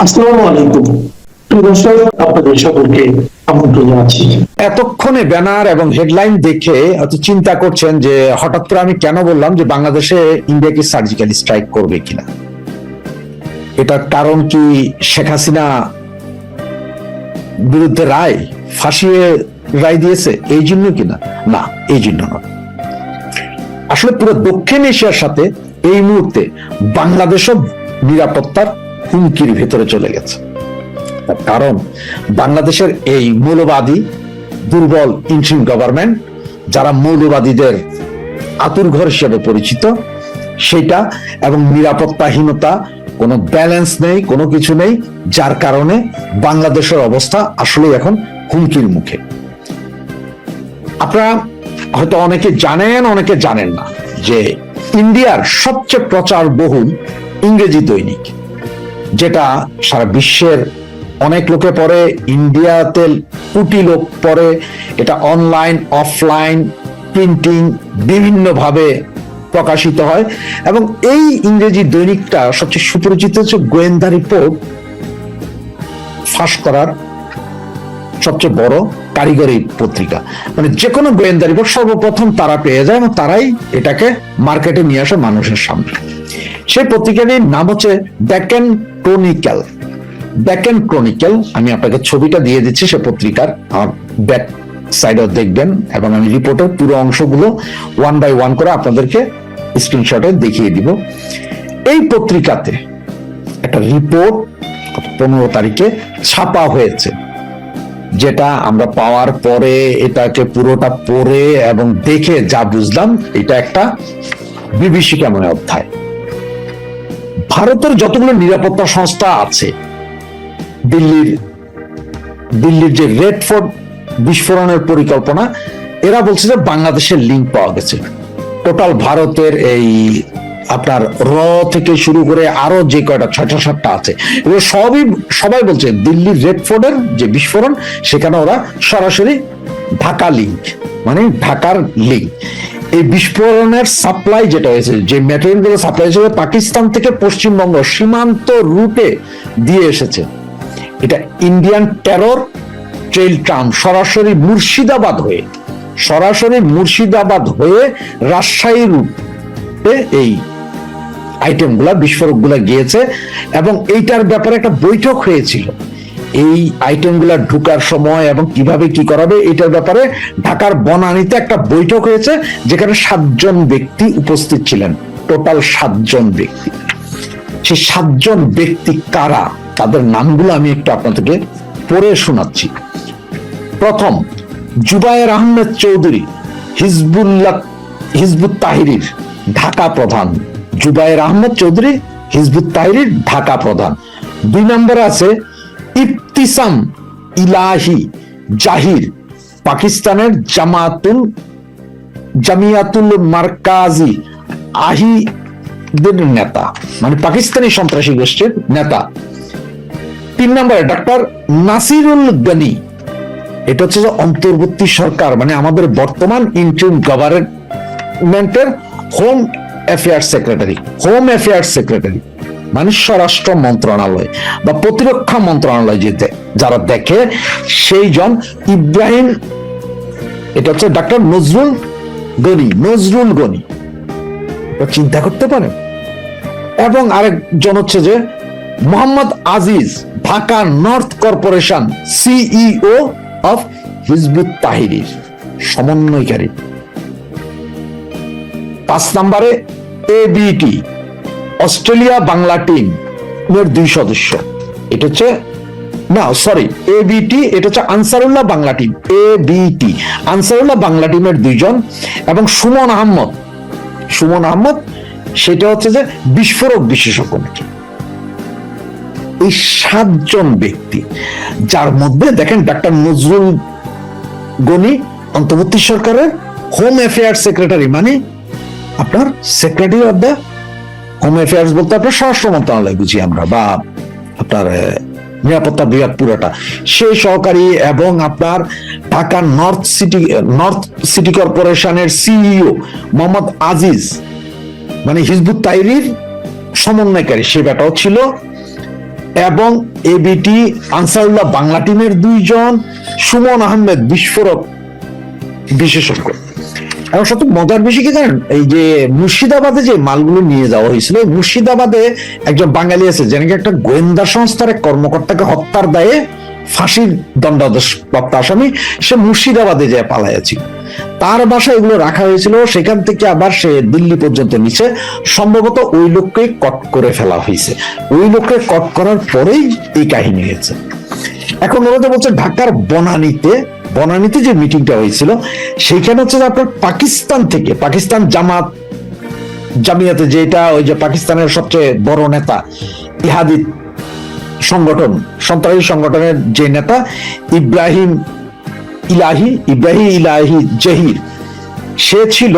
আসসালামু এতক্ষণে ব্যানার এবং হেডলাইন দেখে চিন্তা করছেন যে হঠাৎ করে আমি কেন বললাম যে বাংলাদেশে ইন্ডিয়া কি সার্জিক্যাল স্ট্রাইক করবে কিনা? এটার কারণ কি শেখ হাসিনা বিরুদ্ধে রায় ফাঁসিয়ে রায় দিয়েছে এই জন্য কিনা? না, এই জন্য আসলে পুরো দক্ষিণ এশিয়ার সাথে এই মুহূর্তে বাংলাদেশও নিরাপত্তার হুমকির ভেতরে চলে গেছে। তার কারণ বাংলাদেশের এই মৌলবাদী, দুর্বল ইন্ট্রিম গভর্নমেন্ট, যারা মৌলবাদীদের আতুর ঘর হিসেবে পরিচিত, সেটা এবং নিরাপত্তাহীনতা কোনো ব্যালেন্স নেই, কোনো কিছু নেই, যার কারণে বাংলাদেশের অবস্থা আসলে এখন হুমকির মুখে। আপনারা হয়তো অনেকে জানেন অনেকে জানেন না যে ইন্ডিয়ার সবচেয়ে প্রচার বহুল ইংরেজি দৈনিক যেটা সারা বিশ্বের অনেক লোকে পড়ে, ইন্ডিয়াতে কোটি লোক পড়ে, এটা অনলাইন অফলাইন প্রিন্টিং বিভিন্নভাবে প্রকাশিত হয়। এবং এই ইংরেজি দৈনিকটা সবচেয়ে সুপরিচিত হচ্ছে গোয়েন্দা রিপোর্ট ফাঁস করার সবচেয়ে বড় কারিগরি পত্রিকা। মানে যে কোনো গোয়েন্দা রিপোর্ট সর্বপ্রথম তারা পেয়ে যায় এবং তারাই এটাকে মার্কেটে নিয়ে আসে মানুষের সামনে। সেই পত্রিকাটির নাম হচ্ছে ডেকেন ক্রনিক্যাল ডেকেন ক্রনিক্যাল আমি আপনাকে ছবিটা দিয়ে দিচ্ছি সে পত্রিকার ব্যাক সাইডও দেখবেন, এবং আমি রিপোর্টের পুরো অংশগুলো ওয়ান বাই ওয়ান করে আপনাদেরকে স্ক্রিনশটে দেখিয়ে দিব। এই পত্রিকাতে একটা রিপোর্ট পনেরো তারিখে ছাপা হয়েছে, যেটা আমরা পাওয়ার পরে এটাকে পুরোটা পড়ে এবং দেখে যা বুঝলাম, এটা একটা বিভীষিকাময় অধ্যায়। ভারতের যতগুলো নিরাপত্তা সংস্থা আছে, দিল্লির দিল্লির যে রেড ফোর্ট বিস্ফোরণের পরিকল্পনা, এরা বলছে যে বাংলাদেশের লিঙ্ক পাওয়া গেছে। টোটাল ভারতের এই আপনার র থেকে শুরু করে আরও যে কয়টা, ছয়টা, সাতটা আছে এগুলো সবই, সবাই বলছে দিল্লির রেড ফোর্টের যে বিস্ফোরণ, সেখানে ওরা সরাসরি ঢাকা লিঙ্ক মানে ঢাকার লিঙ্ক এই বিস্ফোরণের সাপ্লাই যেটা হয়েছে, যে ম্যাটেরিয়াল সাপ্লাই হয়েছে পাকিস্তান থেকে পশ্চিমবঙ্গ সীমান্ত রুটে দিয়ে এসেছে। এটা ইন্ডিয়ান টেরর ট্রেল ট্রাম সরাসরি মুর্শিদাবাদ হয়ে, সরাসরি মুর্শিদাবাদ হয়ে রাজশাহী রুটে এই আইটেমগুলা বিস্ফোরকগুলা গিয়েছে এবং এইটার ব্যাপারে একটা বৈঠক হয়েছিল। এই আইটেমগুলা ঢুকার সময় এবং কীভাবে কি করাবে, এটার ব্যাপারে ঢাকার বনানীতে একটা বৈঠক হয়েছে, যেখানে সাতজন ব্যক্তি উপস্থিত ছিলেন। টোটাল সাতজন ব্যক্তি। সেই সাতজন ব্যক্তি কারা? তাদের নামগুলো আমি একটু আপনাদেরকে পড়ে শোনাচ্ছি। প্রথম, জুবায়ের আহমেদ চৌধুরী, হিজবুল্লাহ, হিজবুত তাহিরির ঢাকা প্রধান। জুবায়ের আহমেদ চৌধুরী, হিজবুত তাহিরির ঢাকা প্রধান। দুই নম্বরে আছে ইফতিসাম ইলাহি জাহির, পাকিস্তানের জামাতুল, জামিয়াতুল মার্কাজি আহিদের নেতা মানে পাকিস্তানি সন্ত্রাসী গোষ্ঠীর নেতা। তিন নম্বরে ডক্টর নাসিরুল গনি। এটা হচ্ছে যে অন্তর্বর্তী সরকার মানে আমাদের বর্তমান ইন্টারিম গভর্নমেন্টের home affairs secretary home affairs secretary মানে স্বরাষ্ট্র মন্ত্রণালয় বা প্রতিরক্ষা মন্ত্রণালয় যে দে- যারা দেখে, সেই জন ইব্রাহিম, এটা হচ্ছে ডাক্তার নজরুল গনি নজরুল গনি। চিন্তা করতে পারেন। এবং আরেকজন হচ্ছে যে Mohammad Aziz, Dhaka north corporation CEO of Hizbut তাহিরির সমন্বয়কারী। পাঁচ নম্বরে এবিটি অস্ট্রেলিয়া বাংলা টিম এর দুই সদস্য। এটা হচ্ছে, না সরি এবিটি এটা হচ্ছে আনসারুল্লাহ বাংলা টিম এবিটি আনসারুল্লাহ বাংলা টিমের দুইজন এবং সুমন আহমদ। সুমন আহমদ, সেটা হচ্ছে যে বিস্ফোরক বিশেষজ্ঞ নাকি। এই সাতজন ব্যক্তি, যার মধ্যে দেখেন ডাক্তার নজরুল গনি, অন্তর্বর্তী সরকারের হোম অ্যাফেয়ার্স সেক্রেটারি মানে আপনার secretary of the home affairs বলতে আপনার স্বরাষ্ট্র মন্ত্রণালয় বুঝি আমরা, বা আপনার নিরাপত্তা বিভাগ পুরোটা। সেই সহকারী এবং আপনার Dhaka north city north city কর্পোরেশনের সিইও মোহাম্মদ আজিজ মানে হিজবুত তাইরির সমন্বয়কারী, সে ব্যাটাও ছিল। এবং এবিটি আনসারুল্লাহ বাংলা টিমের দুইজন সুমন আহমেদ, বিস্ফোরক বিশেষজ্ঞ। এবং সত্য মজার বেশি কি জানেন? এই যে মুর্শিদাবাদে যে মালগুলো নিয়ে যাওয়া হয়েছিল মুর্শিদাবাদে একজন বাঙালি আছে যে নাকি একটা গোয়েন্দা সংস্থার এক কর্মকর্তাকে হত্যার দায়ে ফাঁসির দণ্ডাদেশ প্রাপ্ত আসামি, সে মুর্শিদাবাদে যায় পালাইয়াছিল তার বাসায় এগুলো রাখা হয়েছিল, সেখান থেকে আবার সে দিল্লি পর্যন্ত নিচে, সম্ভবত ওই লোককে কট করে ফেলা হয়েছে। ওই লোককে কট করার পরেই এই কাহিনী হয়েছে। এখন ওরা তো বলছে ঢাকার বনানীতে বনানীতে যে মিটিংটা হয়েছিল, সেইখানে হচ্ছে আপনার পাকিস্তান থেকে, পাকিস্তান জামাত জামিয়াতে যেটা ওই যে পাকিস্তানের সবচেয়ে বড় নেতা, ইহাদি সংগঠন, সন্ত্রাসী সংগঠনের যে নেতা, ইব্রাহিম ইলাহি ইব্রাহিম ইলাহি জহির, সে ছিল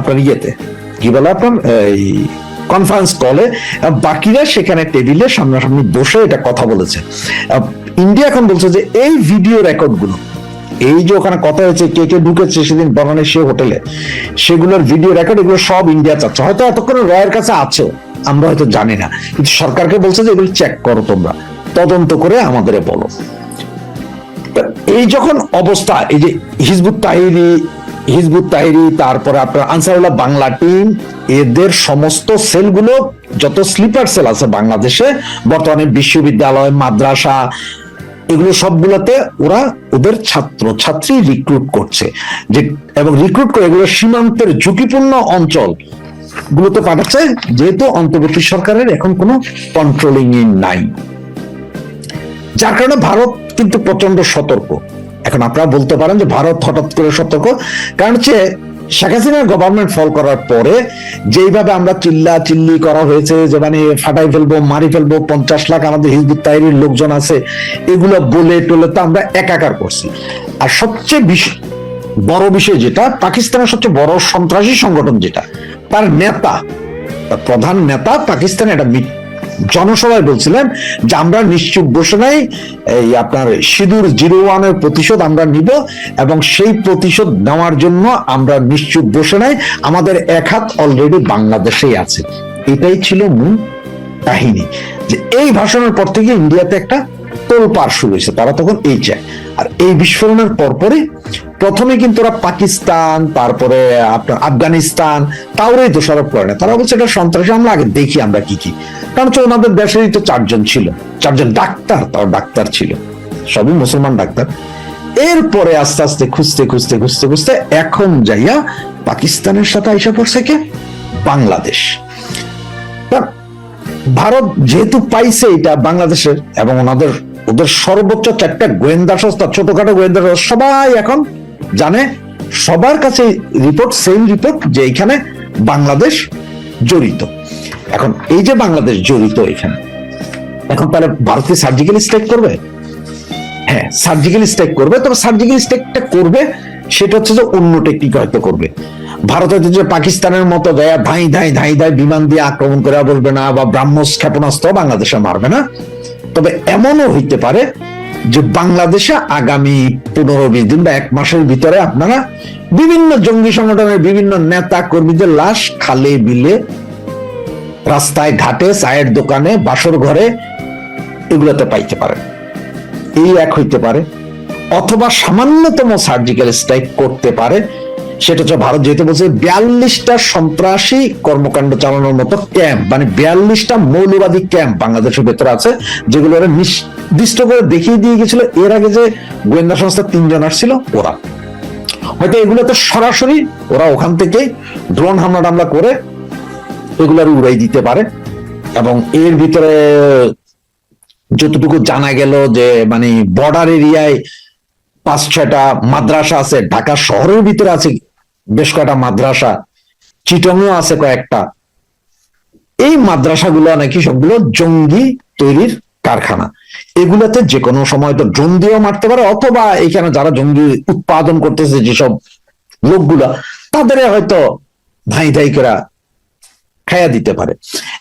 আপনার ইয়েতে, কি বলে আপনার, এই কনফারেন্স কলে বাকিরা সেখানে টেবিলে সামনাসামনি বসে এটা কথা বলেছে। ইন্ডিয়া এখন বলছে যে এই ভিডিও রেকর্ডগুলো, এই যে ওখানে কথা হয়েছে, কে কে ঢুকেছে সেদিন বনানের সে হোটেলে সেগুলোর ভিডিও রেকর্ড এগুলো সব ইন্ডিয়া চাচ্ছে। হয়তো এতক্ষণ রয়ের কাছে আছে, আমরা হয়তো জানি না। কিন্তু সরকারকে বলছে যে এগুলো চেক করো তোমরা, তদন্ত করে আমাদের বলো। এই যখন অবস্থা, এই যে হিজবুত তাহিরি হিজবুত তাহিরি, তারপরে আপনার আনসারুল্লাহ বাংলা টিম এদের সমস্ত সেলগুলো, যত স্লিপার সেল আছে বাংলাদেশে, বর্তমানে বিশ্ববিদ্যালয়, মাদ্রাসা, এগুলো সবগুলোতে ওরা ওদের ছাত্র, ছাত্রী রিক্রুট করছে। যে, এবং রিক্রুট করে এগুলো সীমান্তের ঝুঁকিপূর্ণ অঞ্চল গুলোতে পাঠাচ্ছে, যেহেতু অন্তর্বর্তী সরকারের এখন কোনো কন্ট্রোলিং নাই। যার কারণে ভারত কিন্তু প্রচণ্ড সতর্ক। এখন আপনারা বলতে পারেন যে ভারত হঠাৎ করে সতর্ক। কারণ হচ্ছে শেখ হাসিনার গভর্নমেন্ট ফল করার পরে যেইভাবে আমরা চিল্লা চিল্লি করা হয়েছে যে মানে ফাটাই ফেলব, মারি ফেলব, পঞ্চাশ লাখ আমাদের হিজবুত তাহিরির লোকজন আছে, এগুলো বলে টলে তো আমরা একাকার করছি। আর সবচেয়ে বড় বিষয় যেটা, পাকিস্তানের সবচেয়ে বড় সন্ত্রাসী সংগঠন যেটা, তার নেতা, তার প্রধান নেতা পাকিস্তানে একটা জনসভায় বলছিলেন যে আমরা নিশ্চুপ বসে নাই এই আপনার সিঁদুর জিরো ওয়ানের প্রতিশোধ আমরা নিব এবং সেই প্রতিশোধ নেওয়ার জন্য আমরা নিশ্চুপ বসে নাই আমাদের এক হাত অলরেডি বাংলাদেশেই আছে। এটাই ছিল মূল কাহিনী। যে এই ভাষণের পর থেকে ইন্ডিয়াতে একটা তোলপাড় শুরু হয়েছে, তারা তখন এই চায়। আর এই বিস্ফোরণের পরপরই প্রথমে কিন্তু ওরা পাকিস্তান, তারপরে আপনার আফগানিস্তান, তাওরাই দোষারোপ করে না। তারা বলছে, এটা সন্ত্রাসী, আমরা আগে দেখি আমরা কি কি। কারণ হচ্ছে ওনাদের দেশেরই তো চারজন ছিল। চারজন ডাক্তার, তাও ডাক্তার ছিল। সবই মুসলমান ডাক্তার। এরপরে আস্তে আস্তে খুঁজতে খুঁজতে খুঁজতে খুঁজতে এখন যাইয়া পাকিস্তানের সাথে আইসা পড়ছে কে? বাংলাদেশ। ভারত যেহেতু পাইছে এটা বাংলাদেশের এবং ওনাদের, ওদের সর্বোচ্চ চারটা গোয়েন্দা সংস্থা, ছোটখাটো গোয়েন্দা সবাই এখন জানে, সবার কাছে রিপোর্ট সেম রিপোর্ট যে এখানে বাংলাদেশ জড়িত। এখন এই যে বাংলাদেশ জড়িত এখানে, এখন তাহলে ভারতীয় সার্জিক্যাল স্ট্রাইক করবে? হ্যাঁ সার্জিক্যাল স্ট্রাইক করবে, তবে সার্জিক্যাল স্ট্রাইকটা করবে, সেটা হচ্ছে যে অন্য টেকনিক হয়তো করবে। ভারত হয়তো যে পাকিস্তানের মতো দেয়া ধাই ধাই ধাই ধাই বিমান দিয়ে আক্রমণ করে বলবে না, বা ব্রাহ্মস ক্ষেপণাস্ত্র বাংলাদেশে মারবে না। তবে এমনও হইতে পারে যে বাংলাদেশে আগামী পনেরো বিশ দিন বা এক মাসের ভিতরে আপনারা বিভিন্ন জঙ্গি সংগঠনের বিভিন্ন নেতা কর্মীদের লাশ খালে বিলে রাস্তায় ঘাটে, চায়ের দোকানে, বাসর ঘরে এগুলোতে পাইতে পারেন। এই এক হইতে পারে। অথবা সামান্যতম সার্জিক্যাল স্ট্রাইক করতে পারে। সেটা হচ্ছে ভারত যেহেতু বলছে বিয়াল্লিশটা সন্ত্রাসী কর্মকাণ্ড চালানোর মতো ক্যাম্প মানে বিয়াল্লিশটা মৌলবাদী ক্যাম্প বাংলাদেশের ভেতরে আছে যেগুলো ওরা নির্দিষ্ট করে দেখিয়ে দিয়ে গেছিল এর আগে যে গোয়েন্দা সংস্থা তিনজন আসছিল, ওরা। হয়তো এগুলো তো সরাসরি ওরা ওখান থেকে ড্রোন হামলা টামলা করে এগুলার উড়াই দিতে পারে। এবং এর ভিতরে যতটুকু জানা গেল যে মানে বর্ডার এরিয়ায় পাঁচ ছয়টা মাদ্রাসা আছে, ঢাকা শহরের ভিতরে আছে বেশ কয়েকটা মাদ্রাসা, চিটংও আছে কয়েকটা। এই মাদ্রাসাগুলো নাকি সবগুলো জঙ্গি তৈরির কারখানা। এগুলাতে যে কোনো সময় তো ড্রোন দিয়েও মারতে পারে, অথবা এখানে যারা জঙ্গি উৎপাদন করতেছে যেসব লোকগুলা তাদের হয়তো ধাই ধাই করা খাইয়া দিতে পারে।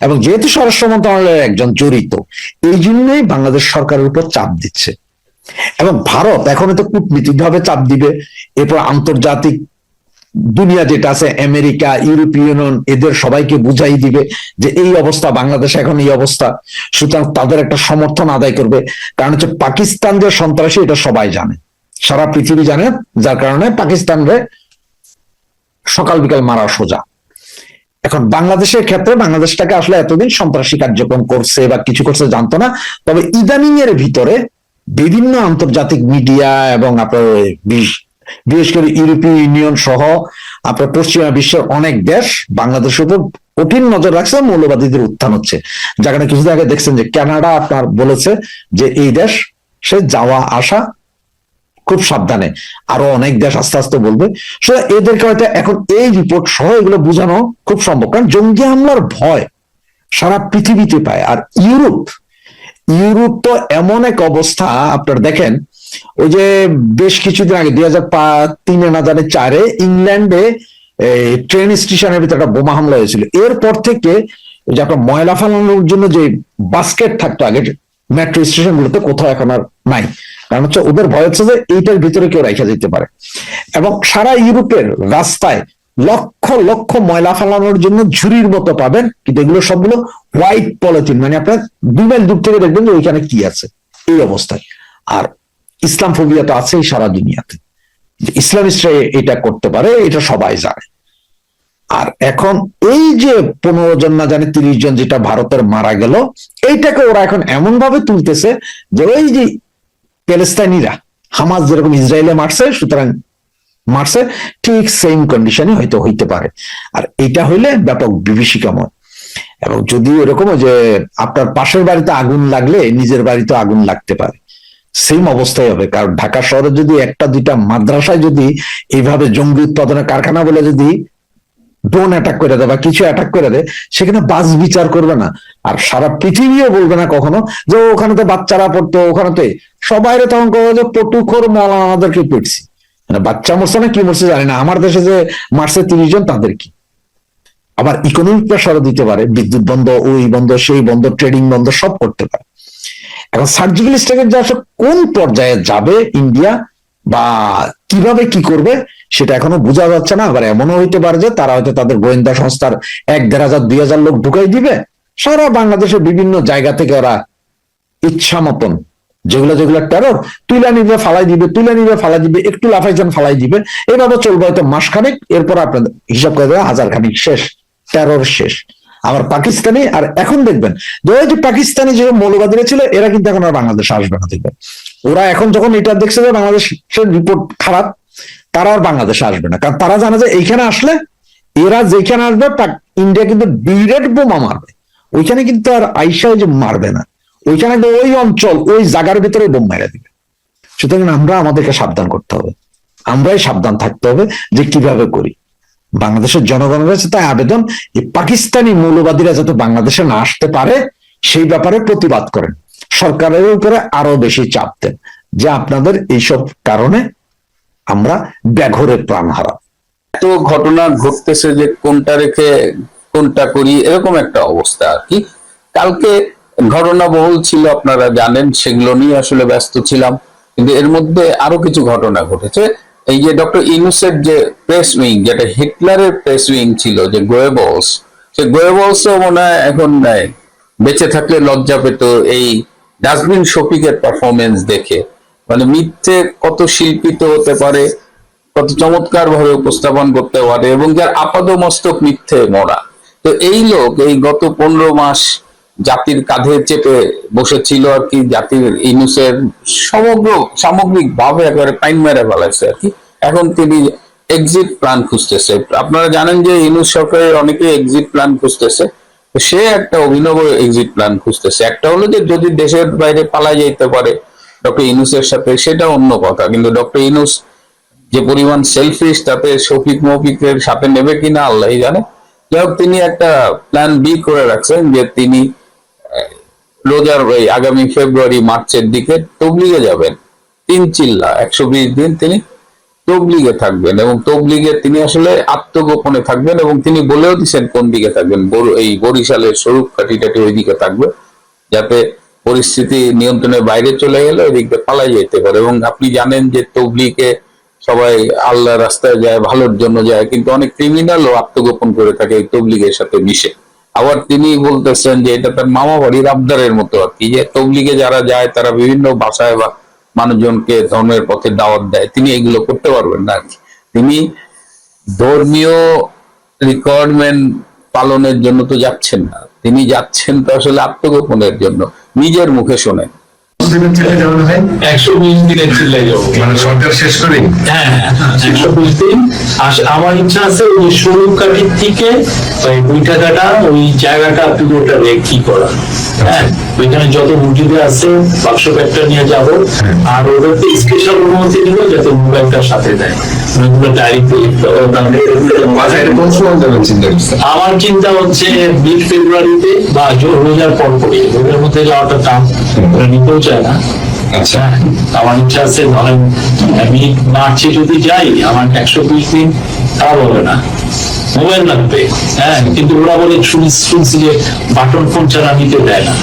এবং যেহেতু স্বরাষ্ট্র মন্ত্রণালয়ের একজন জড়িত, এই জন্যই বাংলাদেশ সরকারের উপর চাপ দিচ্ছে। এবং ভারত এখন তো কূটনীতিক ভাবে চাপ দিবে, এরপর আন্তর্জাতিক দুনিয়া যেটা আছে, আমেরিকা ইউরোপীয় ইউনিয়ন, এদের সবাইকে বুঝাই দিবে যে এই অবস্থা, বাংলাদেশে এখন এই অবস্থা। সুতরাং তাদের একটা সমর্থন আদায় করবে। কারণ হচ্ছে পাকিস্তান যে সন্ত্রাসী এটা সবাই জানে। সারা পৃথিবী জানে, যার কারণে পাকিস্তানরে সকাল বিকাল মারা সোজা। এখন বাংলাদেশের ক্ষেত্রে বাংলাদেশটাকে আসলে এতদিন সন্ত্রাসী কার্যক্রম করছে বা কিছু করছে জানতো না। তবে ইদানিং এর ভিতরে বিভিন্ন আন্তর্জাতিক মিডিয়া এবং আপনার বিশেষ করে ইউরোপীয় ইউনিয়ন সহ আপনার পশ্চিমা বিশ্বের অনেক দেশ বাংলাদেশের উপর কঠিন নজর রাখছে, মৌলবাদীদের উত্থান হচ্ছে। যেখানে কিছুদিন আগে দেখছেন যে কানাডা আপনার বলেছে যে এই দেশ, সে যাওয়া, আসা খুব সাবধানে। আরও অনেক দেশ আস্তে আস্তে বলবে। সুতরাং এদেরকে হয়তো এখন এই রিপোর্ট সহ এগুলো বোঝানো খুব সম্ভব। কারণ জঙ্গি হামলার ভয় সারা পৃথিবীতে পায়। আর ইউরোপ ইউরোপ তো এমন এক অবস্থা, আপনার দেখেন ওই যে বেশ কিছুদিন আগে, দুই হাজার তিনে না জানে চারে ইংল্যান্ডে ট্রেন স্টেশনের ভিতরে একটা বোমা হামলা হয়েছিল। এরপর থেকে যে আপনার ময়লা ফেলানোর জন্য যে বাস্কেট থাকতো আগে মেট্রো স্টেশন গুলোতে কোথাও এখন আর নাই। কারণ হচ্ছে ওদের ভয় হচ্ছে যে এইটার ভিতরে কেউ রেখে যেতে পারে। এবং সারা ইউরোপের রাস্তায় লক্ষ লক্ষ ময়লা ফেলানোর জন্য ঝুড়ির মতো পাবেন, কিন্তু এগুলো সবগুলো হোয়াইট পলিথিন মানে আপনার দুই মাইল দূর থেকে দেখবেন যে ওইখানে কি আছে, এই অবস্থায়। আর ইসলাম ফোবিয়া তো আছেই সারা দুনিয়াতে। ইসলামিস্টরা এটা করতে পারে, এটা সবাই জানে। আর এখন এই যে পনেরো জন না জানে তিরিশ জন যেটা ভারতের মারা গেল, এইটাকে ওরা এখন এমন ভাবে তুলতেছে যে ওই যে প্যালেস্তাইনিরা, হামাস যেরকম ইসরায়েলে মারছে, সুতরাং মারছে, ঠিক সেম কন্ডিশনে হয়তো হইতে পারে। আর এটা হইলে ব্যাপক বিভীষিকাময়। এবং যদি এরকম যে আপনার পাশের বাড়িতে আগুন লাগলে, নিজের বাড়িতে আগুন লাগতে পারে। সেম অবস্থায় হবে। কারণ ঢাকা শহরে যদি একটা, দুইটা মাদ্রাসায় যদি এইভাবে জঙ্গি উৎপাদনের কারখানা বলে যদি ড্রোন অ্যাটাক করে দেয় বা কিছু অ্যাটাক করে দেয়, সেখানে বাস বিচার করবে না। আর সারা পৃথিবীও বলবে না কখনো যে ওখানে তো বাচ্চারা পড়তো, ওখানে তো সবাই তখন করবে যে পটুখোর মৌলানাদেরকে পেটছি। মানে বাচ্চা মরছে না কি মরছে জানি না। আমার দেশে যে মারছে তিরিশ জন, তাদের কি? আবার ইকোনমিক প্রেশারও দিতে পারে। বিদ্যুৎ বন্ধ, ওই বন্ধ, সেই বন্ধ ট্রেডিং বন্ধ, সব করতে পারে। এখন সার্জিক্যাল স্ট্রাইকের যে আসলে কোন পর্যায়ে যাবে ইন্ডিয়া বা কীভাবে কি করবে, সেটা এখনও বোঝা যাচ্ছে না। আবার এমনও হইতে পারে যে তারা হয়তো তাদের গোয়েন্দা সংস্থার এক দেড় হাজার, দুই হাজার লোক ঢুকাই দিবে। সারা বাংলাদেশের বিভিন্ন জায়গা থেকে ওরা ইচ্ছা মতন যেগুলো যেগুলো টেরর তুলে নিবে, ফালাই দিবে, তুলে নিবে, ফালাই দিবে, একটু লাফাইছেন, ফালাই দিবে। এভাবে চলবে হয়তো মাসখানেক, এরপর আপনাদের হিসাব করে দেবে হাজার খানিক শেষ টেরর শেষ। আবার পাকিস্তানি, আর এখন দেখবেন যে ওই যে পাকিস্তানি যে মৌলবাদীরা ছিল, এরা কিন্তু এখন আর বাংলাদেশে আসবে না, দেখবেন। ওরা এখন যখন এটা দেখছে যে বাংলাদেশের রিপোর্ট খারাপ, তারা আর বাংলাদেশে আসবে না। কারণ তারা জানে যে এইখানে আসলে এরা যেখানে আসবে ইন্ডিয়া কিন্তু ডিরেক্ট বোমা মারবে। ওইখানে কিন্তু আর আইসা যে মারবে না। ওইখানে ওই অঞ্চল, ওই জায়গার ভিতরে বোম মেরে দিবে। সুতরাং আমরা আমাদেরকে সাবধান করতে হবে। আমরাই সাবধান থাকতে হবে যে কীভাবে করি। বাংলাদেশের জনগণের কাছে তাই আবেদন এই পাকিস্তানি মৌলবাদীরা যাতে বাংলাদেশে না আসতে পারে, সেই ব্যাপারে প্রতিবাদ করেন। সরকারের উপরে আরও বেশি চাপ দেন, যে আপনাদের এইসব কারণে আমরা ব্যাঘরে প্রাণ হারাব। এত ঘটনা ঘটতেছে যে কোনটা রেখে কোনটা করি, এরকম একটা অবস্থা আর কি। কালকে ঘটনা বহুল ছিল, আপনারা জানেন, সেগুলো নিয়ে আসলে ব্যস্ত ছিলাম। কিন্তু এর মধ্যে আরও কিছু ঘটনা ঘটেছে। এই যে ডক্টর ইনুসের যে প্রেস উইং যেটা হিটলারের প্রেস উইং ছিল, যে গোয়েবলস সে গোয়েবলসও মনে হয় এখন বেঁচে থাকলে লজ্জা পেত এই ডাস্টবিন শফিকের পারফরমেন্স দেখে। মানে মিথ্যে কত শিল্পিত হতে পারে, কত চমৎকার ভাবে উপস্থাপন করতে পারে, এবং যার আপাদমস্তক মিথ্যে মরা। তো এই লোক এই গত পনেরো মাস জাতির কাঁধে চেপে বসেছিল আর কি, জাতির ইনুসের সমগ্র সামগ্রিক ভাবে একেবারে পাইন মেরে ফেলাইছে আর কি। এখন তিনি এক্সিট প্ল্যান খুঁজতেছে। আপনারা জানেন যে ইনুস সরকারের অনেকে এক্সিট প্ল্যান খুঁজতেছে। সে একটা অভিনব এক্সিট প্ল্যান খুঁজতেছে। একটা হলো যে যদি দেশের বাইরে পালা যেতে পারে ডক্টর ইনুসের সাথে, সেটা অন্য কথা। কিন্তু ডক্টর ইনুস যে পরিমাণ সেলফিশ তাতে শফিক মফিকের সাথে নেবে কিনা আল্লাহ জানে। যাই তিনি একটা প্ল্যান বি করে রাখছেন যে তিনি রোজার ওই আগামী ফেব্রুয়ারি, মার্চের দিকে তবলিগে যাবেন। তিন চিল্লা, একশো বিশ দিন তিনি তবলিগে থাকবেন এবং তবলিগে তিনি আসলে আত্মগোপনে থাকবেন এবং তিনি বলেও দিচ্ছেন কোন দিকে থাকবেন। এই বরিশালের স্বরূপ কাটি টাটি ওই দিকে থাকবে যাতে পরিস্থিতি নিয়ন্ত্রণের বাইরে চলে গেলে ওই দিকে পালাই যেতে পারে এবং আপনি জানেন যে তবলিগে সবাই আল্লাহ রাস্তায় যায়, ভালোর জন্য যায়, কিন্তু অনেক ক্রিমিনালও আত্মগোপন করে থাকে এই তবলিগের সাথে মিশে। আবার তিনি বলতেছেন যে এটা তার মামা বাড়ির আবদারের মতো আর কি। যে তবলিগে যারা যায়, তারা বিভিন্ন ভাষায় বা মানুষজনকে ধর্মের পথে দাওয়াত দেয়। তিনি এগুলো করতে পারবেন না। তিনি ধর্মীয় রিকোয়ারমেন্ট পালনের জন্য তো যাচ্ছেন না। তিনি যাচ্ছেন তো আসলে আত্মগোপনের জন্য। নিজের মুখে শোনেন। একশো বিশ দিনের চিল্লাই যাব মানে সরকার শেষ করে? হ্যাঁ একশো বিশ দিন। আমার ইচ্ছা আছে ওই শোরুম কাটির থেকে ওই দুইটা কাটা ওই জায়গাটা পুরোটা রেখি করা। হ্যাঁ ওইখানে যত আছে বাক্স ব্যাগটা নিয়ে যাব। আর স্পেশাল অনুমতি যাতে মোবাইলটা সাথে দেয়। চিন্তা আমার চিন্তা হচ্ছে মিড ফেব্রুয়ারিতে বা রোজার পর পরে রোজার মধ্যে যাওয়াটা টান নিতেও না। আচ্ছা। হ্যাঁ, আমার ইচ্ছা আছে ধরেন আমি মার্চে যদি যাই আমার একশো বিশ দিন তা বলে না। মোবাইল লাগবে। হ্যাঁ কিন্তু ওরা বলে শুনি- শুনছি যে বাটন ফোন ছাড়া নিতে দেয় না।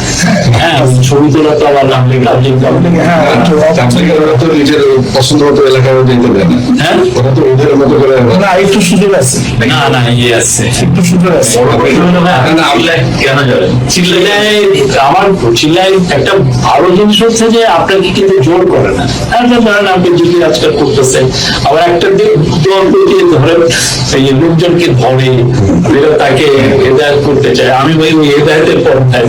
হ্যাঁ ছবি তোলা তো আবার লাগবে চাকরি তো নিজের পছন্দ মতো এলাকায় দেয় না। হ্যাঁ? ওরা তো ওদের মতো করে না একটু সুযোগ আছে। না না ইয়ে আছে। একটু সুযোগ আছে। কেন যাবে? চিল্লায় আমার চিল্লায় একটা ভালো জিনিস হচ্ছে যে আপনাকে কিন্তু জোর করে না। একটা ধরেন আপনি যদি আজকাল করতেছেন আবার একটা দিক দল ধরেন লোকজনকে এরা তাকে হেদায়ত করতে চায়। আমি ভাই ওই হেদায়তের পন্থায়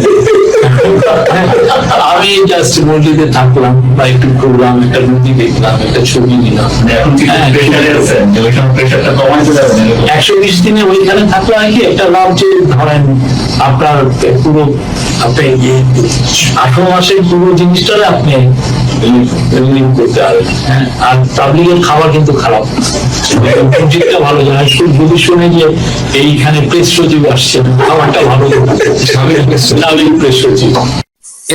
আমি জাস্ট মসজিদে থাকলাম বা একটু ঘুরলাম একটা দেখলাম একটা ছবি নিলাম। একশো বিশ দিনে ওইখানে থাকলে আর কি একটা লাভ যে ধরেন আপনার পুরো আপনি আঠারো মাসের পুরো জিনিসটা আপনি আর পাবলিকের খাবার কিন্তু খারাপ ভালো যায় যদি শুনে যে এইখানে প্রেস সচিব আসছে খাবারটা ভালো প্রেস সচিব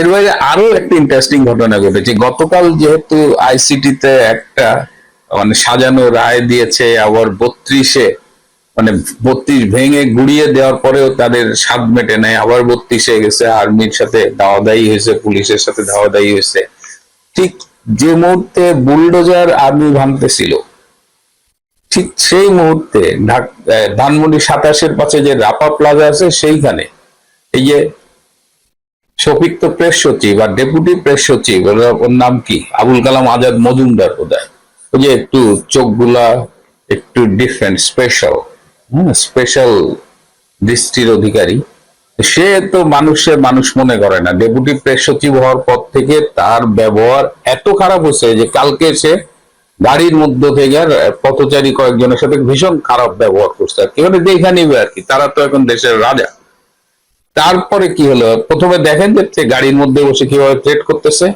এর বাইরে আরও একটা ইন্টারেস্টিং ঘটনা ঘটেছে। গতকাল যেহেতু আইসিটিতে একটা মানে সাজানো রায় দিয়েছে আবার বত্রিশে মানে বত্রিশ ভেঙে গুড়িয়ে দেওয়ার পরেও তাদের স্বাদ মেটে নেয় আবার বত্রিশে গেছে, আর্মির সাথে দাওয়াদাই হয়েছে, পুলিশের সাথে দাওয়াদাই হয়েছে। ঠিক যে মুহূর্তে বুলডোজার আর্মি ভাঙতেছিল ঠিক সেই মুহূর্তে ধানমন্ডি সাতাশের পাশে যে রাপা প্লাজা আছে সেইখানে এই যে শফিক তো প্রেস সচিব আর ডেপুটি প্রেস সচিব ওর নাম কি? আবুল কালাম আজাদ মজুমদার বোধহয়। ওই যে একটু চোখগুলা একটু ডিফারেন্ট স্পেশাল হ্যাঁ। স্পেশাল দৃষ্টির অধিকারী। সে তো মানুষের মানুষ মনে করে না। ডেপুটি প্রেস সচিব হওয়ার পর থেকে তার ব্যবহার এত খারাপ হচ্ছে যে কালকে সে গাড়ির মধ্য থেকে পথচারী কয়েকজনের সাথে ভীষণ খারাপ ব্যবহার করছে আর কি। মানে দেখা নিবে আর কি। তারা তো এখন দেশের রাজা। তারপরে কি হলো? প্রথমে দেখেন যে সে গাড়ির মধ্যে বসে কীভাবে ট্রেড করতেছে।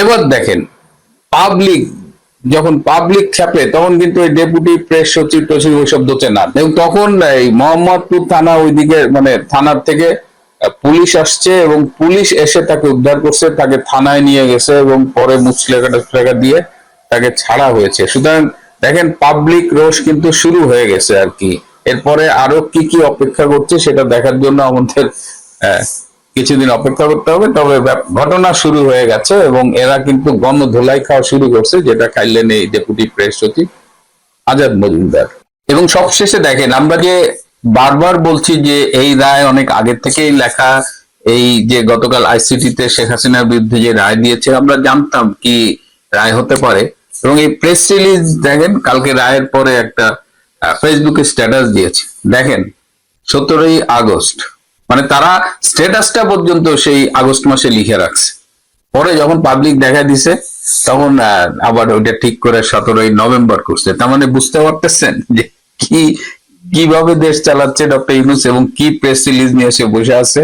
এবার দেখেন পাবলিক যখন পাবলিক খেপে তখন কিন্তু ওই ডেপুটি প্রেস সচিব টচিব ওইসব দোচে না। এবং তখন এই মোহাম্মদপুর থানা ওইদিকে মানে থানার থেকে পুলিশ আসছে এবং পুলিশ এসে তাকে উদ্ধার করছে তাকে থানায় নিয়ে গেছে এবং পরে মুচলেখা দিয়ে তাকে ছাড়া হয়েছে। সুতরাং দেখেন পাবলিক রোষ কিন্তু শুরু হয়ে গেছে আর কি। এরপরে আরও কি কি অপেক্ষা করছে সেটা দেখার জন্য আমাদের আহ, কিছুদিন অপেক্ষা করতে হবে। তবে ঘটনা শুরু হয়ে গেছে এবং এরা কিন্তু গণ ধোলাই খাওয়া শুরু করছে, যেটা খাইলেন এই ডেপুটি প্রেস সচিব আজাদ মজুমদার। এবং সবশেষে দেখেন, আমরা যে বারবার বলছি যে এই রায় অনেক আগের থেকেই লেখা, এই যে গতকাল আইসিটিতে শেখ হাসিনার বিরুদ্ধে যে রায় দিয়েছে, আমরা জানতাম কি রায় হতে পারে। এবং এই প্রেস রিলিজ দেখেন, কালকে রায়ের পরে একটা ফেসবুকে স্ট্যাটাস দিয়েছে। দেখেন, সতেরোই আগস্ট মানে তারা স্টেটাসটা পর্যন্ত সেই আগস্ট মাসে লিখে রাখছে। পরে যখন পাবলিক দেখা দিছে, তখন আবার ওইটা ঠিক করে সতেরোই নভেম্বর করছে। তার মানে বুঝতে পারতেছেন যে কি, কীভাবে দেশ চালাচ্ছে ডক্টর ইউনুস এবং কি প্রেস রিলিজ নিয়ে সে বসে আছে।